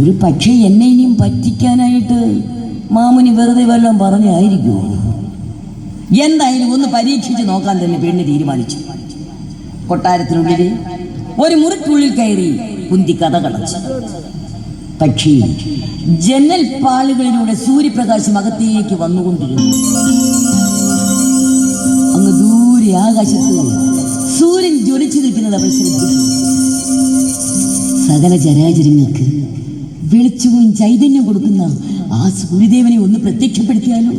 ഒരു പക്ഷേ എന്നെ ഇനിയും പറ്റിക്കാനായിട്ട് മാമുനി വെറുതെ വല്ലതും പറഞ്ഞായിരിക്കുമോ എന്തായാലും ഒന്ന് പരീക്ഷിച്ച് നോക്കാൻ തന്നെ പെണ്ണ് തീരുമാനിച്ചു. കൊട്ടാരത്തിനുള്ളിൽ ഒരു മുറിക്കുള്ളിൽ കയറി കുന്തി കഥ കടച്ചു പക്ഷേ ജനൽ പാളുകളിലൂടെ സൂര്യപ്രകാശം അകത്തേക്ക് വന്നുകൊണ്ടിരുന്നു. അങ്ങ് ദൂരെ ആകാശത്ത് സൂര്യൻ ജ്വലിച്ചു നിൽക്കുന്നത് അവൾ ശ്രദ്ധിച്ചു. സകല ചരാചരങ്ങൾക്ക് വെളിച്ചവും ചൈതന്യം കൊടുക്കുന്ന ആ സൂര്യദേവനെ ഒന്ന് പ്രത്യക്ഷപ്പെടുത്തിയാലോ?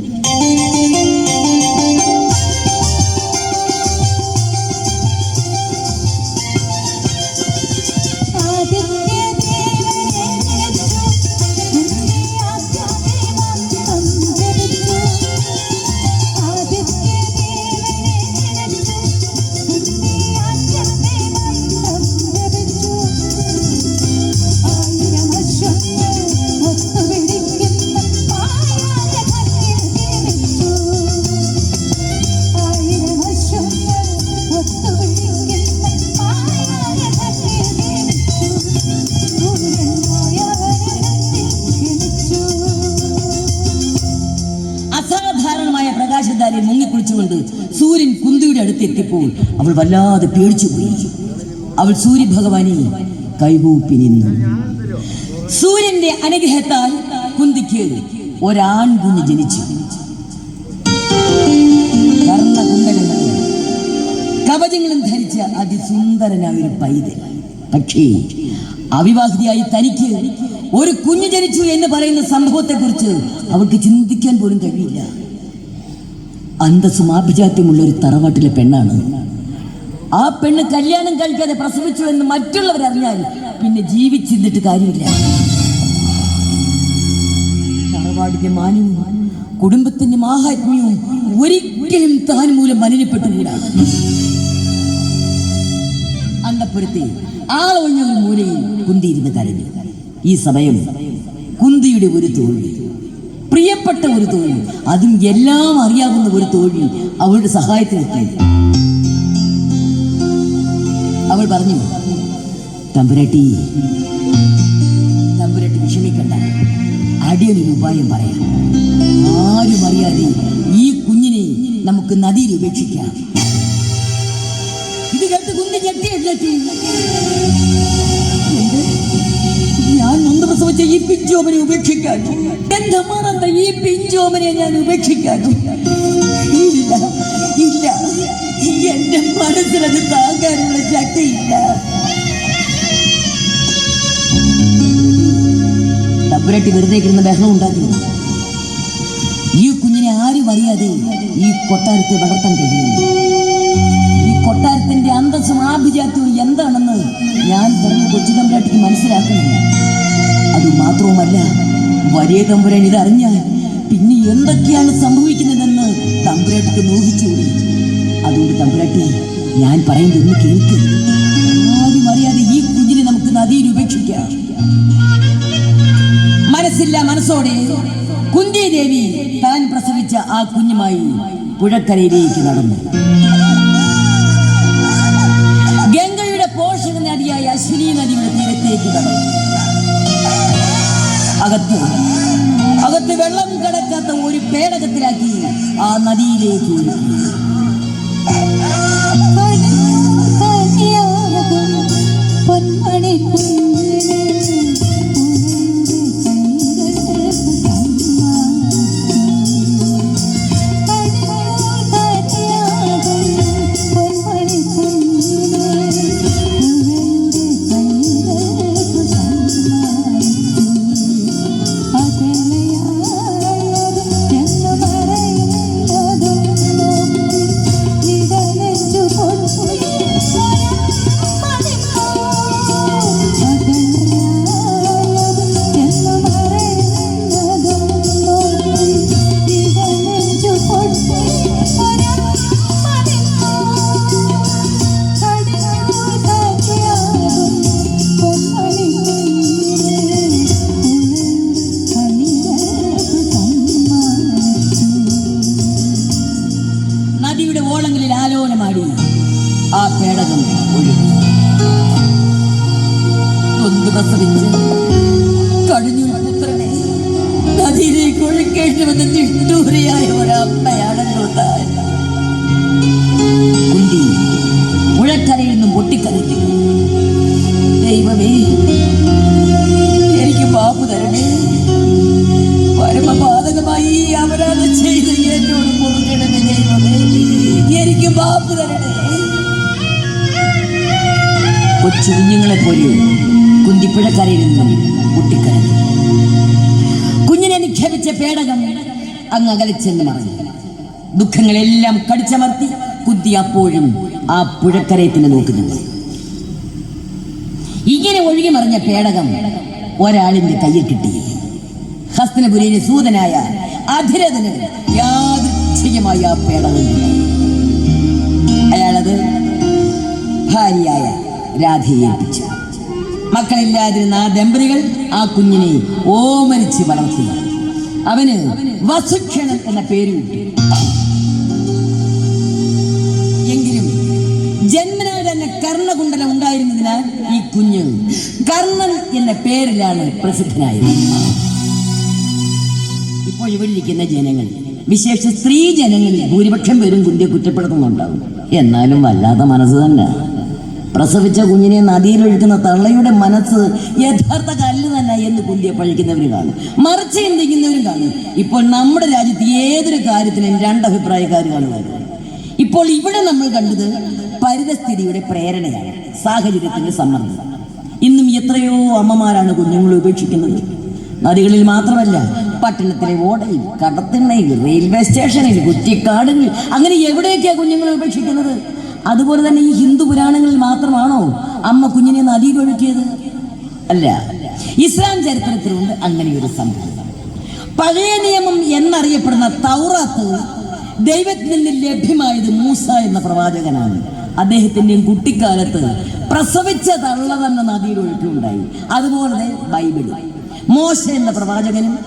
എത്തിയപ്പോൾ അവൾ വല്ലാതെ പേടിച്ചുപോയി അവൾ സൂര്യഭഗവാനെ കൈകൂപ്പി നിന്നു. സൂര്യന്റെ അനുഗ്രഹത്താൽ കുന്തിക്ക് ഒരാൺകുഞ്ഞ് ജനിച്ചു. കവചങ്ങളും ധരിച്ച അതിസുന്ദരനായ ഒരു പൈതൽ. പക്ഷേ അവിവാഹിതയായി തനിക്ക് ഒരു കുഞ്ഞു ജനിച്ചു എന്ന് പറയുന്ന സംഭവത്തെക്കുറിച്ച് അവൾക്ക് ചിന്തിക്കാൻ പോലും കഴിയില്ല. അന്തസ്സും ആഭിജാത്യമുള്ള ഒരു തറവാട്ടിലെ പെണ്ണാണ്. ആ പെണ്ണ് കല്യാണം കഴിക്കാതെ പ്രസവിച്ചു എന്ന് മറ്റുള്ളവർ അറിഞ്ഞാൽ പിന്നെ ജീവിച്ചിരുന്നിട്ട് കാര്യമില്ല. തറവാടിന്റെ മാന്യവും കുടുംബത്തിന്റെ മാഹാത്മ്യവും ഒരിക്കലും താൻ മൂലം മലിനപ്പെട്ടുകൂടാ. അന്തപ്പുരത്തെ ആളൊഴിഞ്ഞ ഒരു മൂലയിൽ കുന്തിയിരുന്ന് കരഞ്ഞു. ഈ സമയം കുന്തിയുടെ ഒരു തോഴി പ്രിയപ്പെട്ട ഒരു തോഴി. അതും എല്ലാം അറിയാവുന്ന ഒരു തോഴി അവളുടെ സഹായത്തിനെത്തി അവൾ പറഞ്ഞു തമ്പുരട്ടി തമ്പുരട്ടി വിഷമിക്കണ്ട. അടിയൊരു ഉപായം പറയാം. ആരും അറിയാതെ ഈ കുഞ്ഞിനെ നമുക്ക് നദിയിൽ ഉപേക്ഷിക്കാം. ഇത് കേട്ട് കുഞ്ഞ് ഞെട്ടിയെത്തി പിഞ്ചോമനെ ഉപേക്ഷിക്കാൻ. എന്റെ മറന്ന ഈ പിഞ്ചോമനെ ഞാൻ ഉപേക്ഷിക്കാൻ. ഇല്ല ഇല്ല. എന്റെ മനസ്സിലത് താങ്ങാനുള്ള ശക്തിയില്ല. തമ്പുരട്ടി വെറുതെ കിടന്ന് ബഹളം ഉണ്ടാക്കി ഈ കുഞ്ഞിനെ ആരും അറിയാതെ ഈ കൊട്ടാരത്തെ വളർത്താൻ കഴിയും ഈ കൊട്ടാരത്തിന്റെ അന്തസ്സും ആഭിജാത്യവും എന്താണെന്ന് ഞാൻ പറഞ്ഞ കൊച്ചു തമ്പുരാട്ടിക്ക് മനസ്സിലാക്കണം അത് മാത്രവുമല്ല വലിയ തമ്പുരാൻ ഇതറിഞ്ഞാൽ പിന്നെ എന്തൊക്കെയാണ് സംഭവിക്കുന്നതെന്ന് തമ്പുരാട്ടിക്ക് മോഹിച്ചുകൂടി അതുകൊണ്ട് തമ്പുരാട്ടി ഞാൻ പറയുന്നത് ഒന്ന് കേൾക്ക്. ആരും അറിയാതെ ഈ കുഞ്ഞിനെ നമുക്ക് നദിയിൽ ഉപേക്ഷിക്കാം. മനസ്സില്ല മനസ്സോടെ കുന്തി ദേവി താൻ പ്രസവിച്ച ആ കുഞ്ഞുമായി പുഴക്കരയിലേക്ക് നടന്നു. പേടകത്തിലാക്കി ആ നദിയിലേക്ക് ഒഴുക്കി. പൊന്മണി മാടി ആ പേടകം ഒഴുകി. നൊന്ത് പ്രസവിച്ച് പുത്രനെ നദിയിലേക്ക് ഒഴുക്കേണ്ടുവെന്ന് നിഷ്ഠൂരിയായ ഒരമ്മയാണല്ലോ താൻ കുന്തി പുഴക്കരയിൽ നിന്നും പൊട്ടിക്കരഞ്ഞു. പോലെ കുന്തിപ്പുഴക്കരയിൽ നിന്നും പൊട്ടിക്കരഞ്ഞു കുഞ്ഞിനെ നിക്ഷേപിച്ച പേടകം അങ്ങ് അകലിച്ചെന്ന് മറഞ്ഞു. ദുഃഖങ്ങളെല്ലാം കടിച്ചമർത്തി കുത്തി അപ്പോഴും ആ പുഴക്കരയത്തിന് നോക്കുന്നുണ്ട് ഇങ്ങനെ ഒഴുകി മറിഞ്ഞ പേടകം ഒരാളിന്റെ കയ്യിൽ കിട്ടി ഹസ്തനപുരിയിലെ സൂതനായ അധിരഥന് യാദൃച്ഛികമായി ആ പേടകം അയാളത് ഭാര്യയായ രാധയെ ഏൽപ്പിച്ചു. മക്കളില്ലാതിരുന്ന ആ ദമ്പതികൾ ആ കുഞ്ഞിനെ ഓമരിച്ച് വളർത്തി. അവന് വസുക്ഷണം എന്ന പേര് കിട്ടി. എങ്കിലും ജന്മനാൽ തന്നെ കർണകുണ്ടലം ഉണ്ടായിരുന്നതിനാൽ ഈ കുഞ്ഞ് കർണൻ എന്ന പേരിലാണ് പ്രസിദ്ധനായത്. ഇപ്പോൾ ഇവിടെ ഇരിക്കുന്ന ജനങ്ങൾ വിശേഷ സ്ത്രീ ജനങ്ങളിൽ ഭൂരിപക്ഷം പേരും കുഞ്ഞെ കുറ്റപ്പെടുത്തുന്നുണ്ടാവും. എന്നാലും വല്ലാത്ത മനസ്സ് തന്നെ. പ്രസവിച്ച കുഞ്ഞിനെ നദിയിലൊഴുക്കുന്ന തള്ളയുടെ മനസ്സ് യഥാർത്ഥ കല്ല് തന്നെ എന്ന് കുന്തിയെ പഴിക്കുന്നവർ കാണും. മറിച്ച് ചിന്തിക്കുന്നവരും കാണും. ഇപ്പോൾ നമ്മുടെ രാജ്യത്ത് ഏതൊരു കാര്യത്തിനും രണ്ടഭിപ്രായക്കാർ കാണുമായിരുന്നു ഇപ്പോൾ ഇവിടെ നമ്മൾ കണ്ടത് പരിതസ്ഥിതിയുടെ പ്രേരണയാണ് സാഹചര്യത്തിന്റെ സമ്മർദ്ദം. ഇന്നും എത്രയോ അമ്മമാരാണ് കുഞ്ഞുങ്ങളെ ഉപേക്ഷിക്കുന്നത്. നദികളിൽ മാത്രമല്ല പട്ടണത്തിലെ ഓടയിൽ കടത്തിണ്ണയിൽ റെയിൽവേ സ്റ്റേഷനിൽ കുറ്റിക്കാടുകളിൽ അങ്ങനെ എവിടെയൊക്കെയാണ് കുഞ്ഞുങ്ങളെ ഉപേക്ഷിക്കുന്നത്? അതുപോലെ തന്നെ ഈ ഹിന്ദു പുരാണങ്ങളിൽ മാത്രമാണോ അമ്മ കുഞ്ഞിനെ നദിയിൽ ഒഴുക്കിയത്? അല്ല. ഇസ്ലാം ചരിത്രത്തിലുണ്ട് ഒരു സംഭവം. പഴയ നിയമം എന്നറിയപ്പെടുന്ന തൗറാത്ത് ദൈവത്തിൽ നിന്ന് ലഭ്യമായത് മൂസ എന്ന പ്രവാചകനാണ്. അദ്ദേഹത്തിന്റെയും കുട്ടിക്കാലത്ത് പ്രസവിച്ച തള്ള തന്നെ നദിയിൽ ഒഴുക്കുണ്ടായി അതുപോലെ ബൈബിൾ മോശ എന്ന പ്രവാചകനും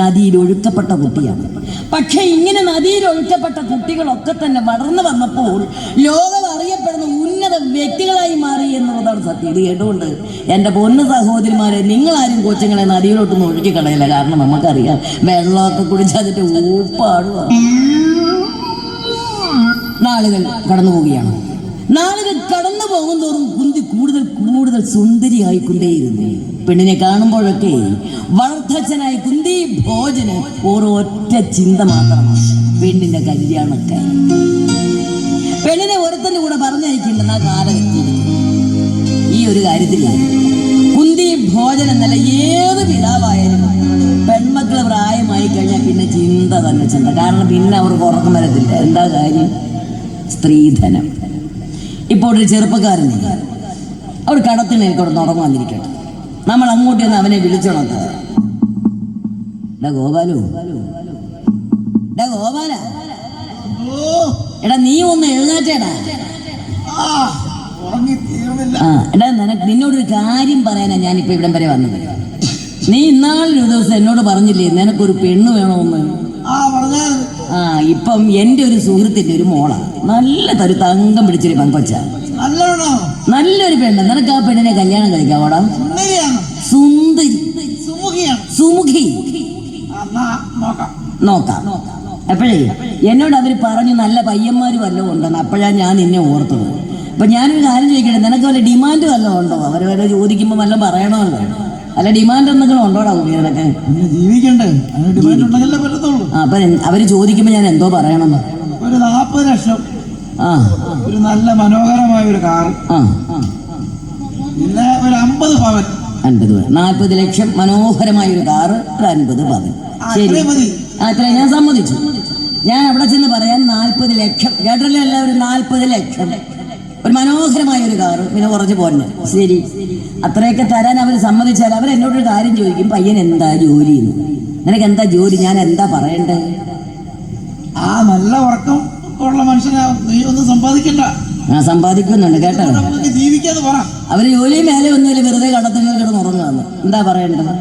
നദിയിൽ ഒഴുക്കപ്പെട്ട കുട്ടിയാണ്. പക്ഷേ ഇങ്ങനെ നദിയിൽ ഒഴുക്കപ്പെട്ട കുട്ടികളൊക്കെ തന്നെ വളർന്നു വന്നപ്പോൾ ലോകം അറിയപ്പെടുന്ന ഉന്നത വ്യക്തികളായി മാറി എന്നുള്ളതാണ് സത്യം. ഇത് കേട്ടുകൊണ്ട് എന്റെ പൊന്ന് സഹോദരിമാരെ നിങ്ങളാരും കൊച്ചുങ്ങളെ നദിയിലോട്ടൊന്നും ഒഴുക്കി കളയില്ല. കാരണം നമുക്കറിയാം വെള്ളമൊക്കെ കുടിച്ച് അതിന്റെ ഊപ്പാടുക നാളുകൾ കടന്നു പോവുകയാണ് നാളുകൾ കടന്നു പോകും തോറും കുന്തി കൂടുതൽ കൂടുതൽ സുന്ദരിയായി കുന്തിയിരുന്നു പെണ്ണിനെ കാണുമ്പോഴൊക്കെ വളർത്തച്ഛനായി കുന്തി ഭോജന ഓരോ ഒറ്റ ചിന്ത മാത്രമാണ്. പെണ്ണിന്റെ കല്യാണൊക്കെ. പെണ്ണിനെ ഒരുത്തന്റെ കൂടെ പറഞ്ഞയക്കേണ്ടെന്ന ആ കാലഘട്ടത്തിൽ ഈ ഒരു കാര്യത്തിൽ കുന്തി ഭോജന എന്നല്ല ഏത് പിതാവായാലും പെൺമക്കൾ പ്രായമായി കഴിഞ്ഞാൽ പിന്നെ ചിന്ത തന്നെ ചിന്ത. കാരണം പിന്നെ അവർക്ക് ഉറക്കം വരത്തില്ല. എന്താ കാര്യം? സ്ത്രീധനം. ഇപ്പോൾ ഒരു ചെറുപ്പക്കാരൻ അവർ കടത്തിന് എനിക്ക് അവിടെ ഉറങ്ങാൻ വന്നിരിക്കട്ടെ നമ്മൾ അങ്ങോട്ട് ചെന്ന് അവനെ വിളിച്ചോണത്ത ഡാ ഗോപാലു. ഗോപാല. എടാ നീ ഒന്ന് എഴുന്നേറ്റേടാ. ആ എടാ നിനക്ക് നിന്നോടൊരു കാര്യം പറയാനാ ഞാനിപ്പോ ഇവിടം വരെ വന്നത്. നീ ഇന്നാളൊരു ദിവസം എന്നോട് പറഞ്ഞില്ലേ നിനക്കൊരു പെണ്ണ് വേണമെന്ന് ആ ഇപ്പം എന്റെ ഒരു സുഹൃത്തിന്റെ ഒരു മോളാണ് നല്ല തരു തങ്കം പിടിച്ചൊരു പങ്കൊച്ച. നല്ലൊരു പെണ്ണ്. നിനക്ക് ആ പെണ്ണിനെ കല്യാണം കഴിക്കാവോടാ സുന്ദരി. സുമുഖി. നോക്കാം. നോക്കാം. അപ്പോഴേ എന്നോട് അവർ പറഞ്ഞു നല്ല പയ്യന്മാർ വല്ലതും ഉണ്ടെന്ന്. അപ്പോഴാണ് ഞാൻ നിന്നെ ഓർത്തത്. അപ്പൊ ഞാനൊരു കാര്യം ചോദിക്കട്ടെ? നിനക്ക് വല്ല ഡിമാൻഡ് വല്ലതും ഉണ്ടോ? അവർ വല്ല ചോദിക്കുമ്പോൾ വല്ലതും പറയണമല്ലോ. അല്ല ഡിമാൻഡ് എന്തെങ്കിലും ഉണ്ടോടാ കുട്ടികളൊക്കെ പിന്നെ ജീവിക്കണ്ടേ. അതിന് ഡിമാൻഡ് ഉണ്ടെങ്കിലേ പറ്റത്തുള്ളൂ. ആ അപ്പൊ അവർ ചോദിക്കുമ്പോ ഞാൻ എന്തോ പറയണം ഒരു നാൽപ്പത് ലക്ഷം. ആ. ഒരു നല്ല മനോഹരമായ ഒരു കാർ ആ. പിന്നെ ഒരു അമ്പത് പവൻ. അൻപത് പവൻ. നാൽപ്പത് ലക്ഷം മനോഹരമായ ഒരു കാറ് ഒരു അൻപത് പവൻ. ശരി. ആ ഞാൻ സമ്മതിച്ചു. ഞാൻ അവിടെ ചെന്ന് പറയാൻ നാൽപ്പത് ലക്ഷം. കേട്ടല്ലോ എല്ലാവരും? നാൽപ്പത് ലക്ഷം. ഒരു മനോഹരമായ ഒരു കാറ് പിന്നെ കുറച്ച് പോന്നെ ശരി. അത്രയൊക്കെ തരാൻ അവർ സമ്മതിച്ചാൽ അവർ എന്നോടൊരു കാര്യം ചോദിക്കും പയ്യൻ എന്താ ജോലി എന്ന്? നിനക്ക് എന്താ ജോലി? ഞാൻ എന്താ പറയണ്ടേ? ആ നല്ല ഉറക്കം ഉള്ള മനുഷ്യനെ. നീ ഒന്നും സമ്പാദിക്കണ്ട. ഞാൻ സമ്പാദിക്കുന്നുണ്ട് കേട്ടോ. ജീവിക്കാതെ പറ. അവർ ജോലി മേലെ ഒന്നുമില്ല വെറുതെ കടത്തുന്നത് കിടന്ന് ഉറങ്ങുകയാണ്. എന്താ പറയണ്ടത് ആ?